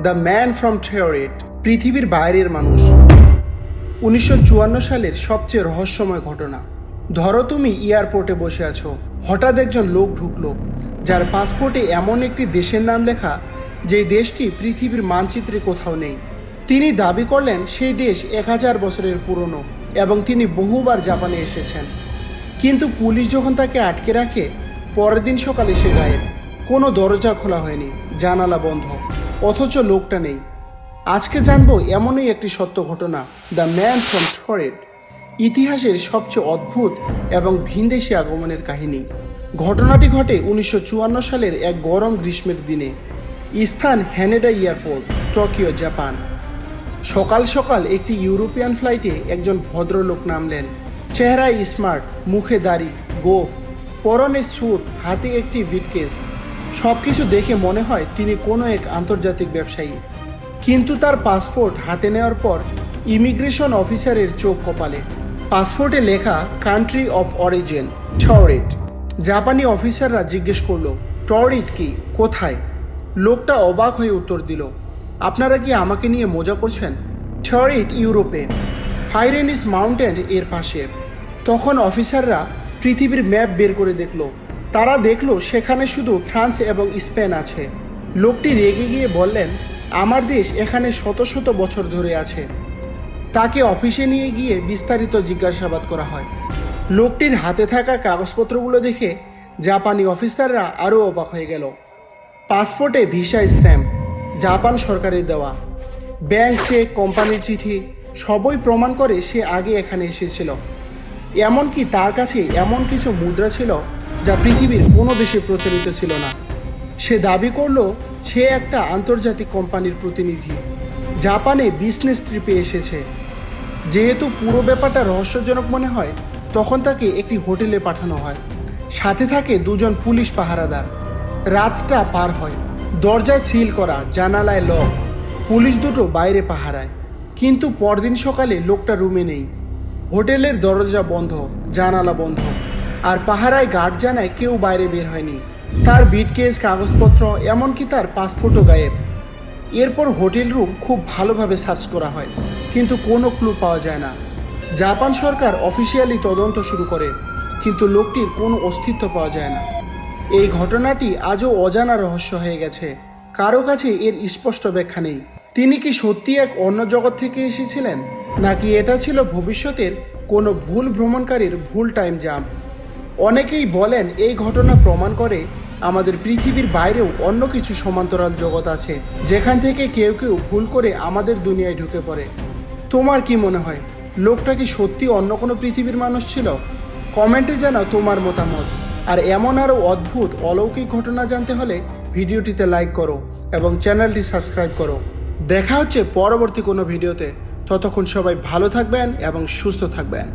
The man from থিওরিট পৃথিবীর বাইরের মানুষ। উনিশশো চুয়ান্ন সালের সবচেয়ে রহস্যময় ঘটনা। ধরো তুমি এয়ারপোর্টে বসে আছো। হঠাৎ একজন লোক ঢুকলো। যার পাসপোর্টে এমন একটি দেশের নাম লেখা যেই দেশটি পৃথিবীর মানচিত্রে কোথাও নেই। তিনি দাবি করলেন, সেই দেশ এক হাজার বছরের পুরনো এবং তিনি বহুবার জাপানে এসেছেন। কিন্তু পুলিশ যখন তাকে আটকে রাখে, পরের দিন সকালে সে গায়েব। কোনো দরজা খোলা হয়নি, জানালা বন্ধ। অথচ লোকটা নেই। আজকে জানব এমনই একটি সত্য ঘটনা, দ্য ম্যান ফ্রম থরেড ইতিহাসের সবচেয়ে অদ্ভুত এবং ভিনদেশি আগমনের কাহিনী। ঘটনাটি ঘটে উনিশশো চুয়ান্ন সালের এক গরম গ্রীষ্মের দিনে স্থান হ্যানেডা এয়ারপোর্ট, টোকিও, জাপান। সকাল সকাল একটি ইউরোপিয়ান ফ্লাইটে একজন ভদ্রলোক নামলেন, চেহারায় স্মার্ট, মুখে দাড়ি, গোফ, পরনে স্যুট, হাতে একটি ভিটকেস। সব কিছু দেখে মনে হয় তিনি কোনো এক আন্তর্জাতিক ব্যবসায়ী। কিন্তু তার পাসপোর্ট হাতে নেওয়ার পর ইমিগ্রেশন অফিসারের চোখ কপালে। পাসপোর্টে লেখা কান্ট্রি অফ অরিজিন টরিট জাপানি অফিসাররা জিজ্ঞেস করল টরিট কি? কোথায়? লোকটা অবাক হয়ে উত্তর দিল, আপনারা কি আমাকে নিয়ে মজা করছেন? থরিট ইউরোপে ফাইরেনিস মাউন্টেন এর পাশে। তখন অফিসাররা পৃথিবীর ম্যাপ বের করে দেখল তারা দেখল সেখানে শুধু ফ্রান্স এবং স্পেন আছে। লোকটি রেগে গিয়ে বললেন, আমার দেশ এখানে শত শত বছর ধরে আছে। তাকে অফিসে নিয়ে গিয়ে বিস্তারিত জিজ্ঞাসাবাদ করা হয়। লোকটির হাতে থাকা কাগজপত্রগুলো দেখে জাপানি অফিসাররা আরও অবাক হয়ে গেল। পাসপোর্টে ভিসা স্ট্যাম্প, জাপান সরকারের দেওয়া, ব্যাংক চেক, কোম্পানির চিঠি, সবই প্রমাণ করে সে আগে এখানে এসেছিল। এমনকি তার কাছে এমন কিছু মুদ্রা ছিল যা পৃথিবীর কোনো দেশে প্রচলিত ছিল না। সে দাবি করল, সে একটা আন্তর্জাতিক কোম্পানির প্রতিনিধি। জাপানে বিজনেস ট্রিপে এসেছে। যেহেতু পুরো ব্যাপারটা রহস্যজনক মনে হয়, তখন তাকে একটি হোটেলে পাঠানো হয়। সাথে থাকে দুজন পুলিশ পাহারাদার। রাতটা পার হয়। দরজায় সিল করা, জানালায় লক। পুলিশ দুটো বাইরে পাহারায়। কিন্তু পরদিন সকালে লোকটা রুমে নেই। হোটেলের দরজা বন্ধ, জানালা বন্ধ। আর পাহারায় গার্ড জানায় কেউ বাইরে বের হয়নি। তার বিটকেস কাগজপত্র, এমনকি তার পাসপোর্টও গায়েব। এরপর হোটেল রুম খুব ভালোভাবে সার্চ করা হয়, কিন্তু কোনো ক্লু পাওয়া যায় না। জাপান সরকার অফিসিয়ালি তদন্ত শুরু করে, কিন্তু লোকটির কোনো অস্তিত্ব পাওয়া যায় না। এই ঘটনাটি আজও অজানা রহস্য হয়ে গেছে। কারও কাছে এর স্পষ্ট ব্যাখ্যা নেই। তিনি কি সত্যি এক অন্য জগৎ থেকে এসেছিলেন? নাকি এটা ছিল ভবিষ্যতের কোনো ভুল ভ্রমণকারীর ভুল টাইম জাম্প অনেকেই বলেন এই ঘটনা প্রমাণ করে আমাদের পৃথিবীর বাইরেও অন্য কিছু সমান্তরাল জগৎ আছে, যেখান থেকে কেউ কেউ ভুল করে আমাদের দুনিয়ায় ঢুকে পড়ে। তোমার কি মনে হয়, লোকটা কি সত্যি অন্য কোনো পৃথিবীর মানুষ ছিল? কমেন্টে জানাও তোমার মতামত। আর এমন আরও অদ্ভুত, অলৌকিক ঘটনা জানতে হলে ভিডিওটিতে লাইক করো এবং চ্যানেলটি সাবস্ক্রাইব করো। দেখা হচ্ছে পরবর্তী কোনো ভিডিওতে। ততক্ষণ সবাই ভালো থাকবেন এবং সুস্থ থাকবেন।